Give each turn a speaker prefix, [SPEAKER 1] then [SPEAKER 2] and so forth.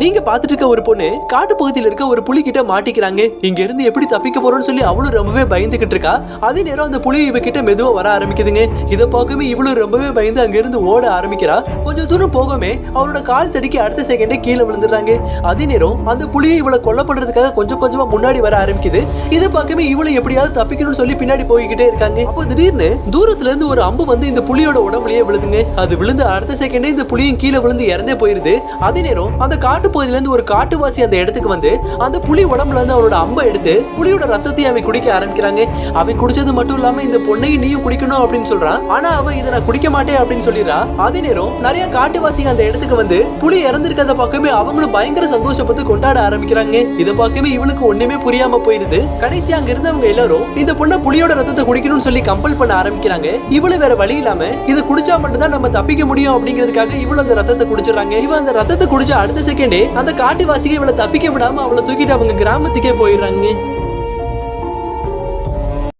[SPEAKER 1] நீங்க பாத்துட்டு இருக்க ஒரு பொண்ணு காட்டு பகுதியில இருக்க ஒரு புலி கிட்ட மாட்டிக்கிறாங்க. இங்க இருந்து எப்படி தப்பிக்க போறோம்னு சொல்லி அவளும் ரொம்பவே பயந்துகிட்டு இருக்கா. அதே நேரம் அந்த புலி இவ கிட்ட மெதுவா வர ஆரம்பிக்குதுங்க. இத பார்க்கவே இவளும் ரொம்பவே பயந்து அங்க இருந்து ஓட ஆரம்பிக்கிறா. கொஞ்சம் தூரம் போகவே அவளோட கால் தடிக்கி அடுத்த செகண்டே கீழே விழுந்துடுறாங்க. அதே நேரம் அந்த புலியை இவளை கொல்ல பண்றதுக்காக கொஞ்சம் கொஞ்சமா முன்னாடி வர ஆரம்பிக்குது. இதை பார்க்கவே இவளை எப்படியாவது தப்பிக்கணும்னு சொல்லி பின்னாடி போய்கிட்டே இருக்காங்க. அப்போ திடீர்னு தூரத்துல இருந்து ஒரு அம்பு வந்து இந்த புலியோட உடம்புலயே விழுதுங்க. அது விழுந்து அடுத்த செகண்டே இந்த புலியும் கீழே விழுந்து இறந்தே போயிருது. அதே நேரம் அந்த காட்டு காட்டு பகுதியிலேருந்து ஒரு காட்டுவாசி அந்த இடத்துக்கு வந்து அந்த புலி உடம்புல இருந்து அவனோட அம்பை எடுத்து புலியோட ரத்தத்தையும் அவன் குடிக்க ஆரம்பிக்கிறாங்க. அவன் குடிச்சது மட்டும் இல்லாம இந்த பொண்ணையும் நீயும் குடிக்கணும் அப்படின்னு சொல்றான். ஆனா அவன் இதை நான் குடிக்க மாட்டேன் அப்படின்னு சொல்லிடுறா. அதே நேரம் நிறைய காட்டுவாசிங்க அந்த இடத்துக்கு வந்து புலி இறந்திருக்கிறத பார்க்கவே அவங்களும் பயங்கர சந்தோஷப்பட்டு கொண்டாட ஆரம்பிக்கிறாங்க. இதை பார்க்கவே இவளுக்கு ஒண்ணுமே புரியாம போயிருது. கடைசி அங்க இருந்தவங்க எல்லாரும் இந்த பொண்ணை புலியோட ரத்தத்தை குடிக்கணும்னு சொல்லி கம்பல் பண்ண ஆரம்பிக்கிறாங்க. இவளு வேற வழி இல்லாம இதை குடிச்சா மட்டும்தான் நம்ம தப்பிக்க முடியும் அப்படிங்கிறதுக்காக இவ்வளவு அந்த ரத்தத்தை குடிச்சிடுறாங்க. இவன் அந்த ரத்தத்தை குடிச்ச அடுத்த செகண்ட் அந்த காட்டுவாசிகள் இவளை தப்பிக்க விடாம அவளை தூக்கிட்டு அவங்க கிராமத்துக்கே போயிடுறாங்க.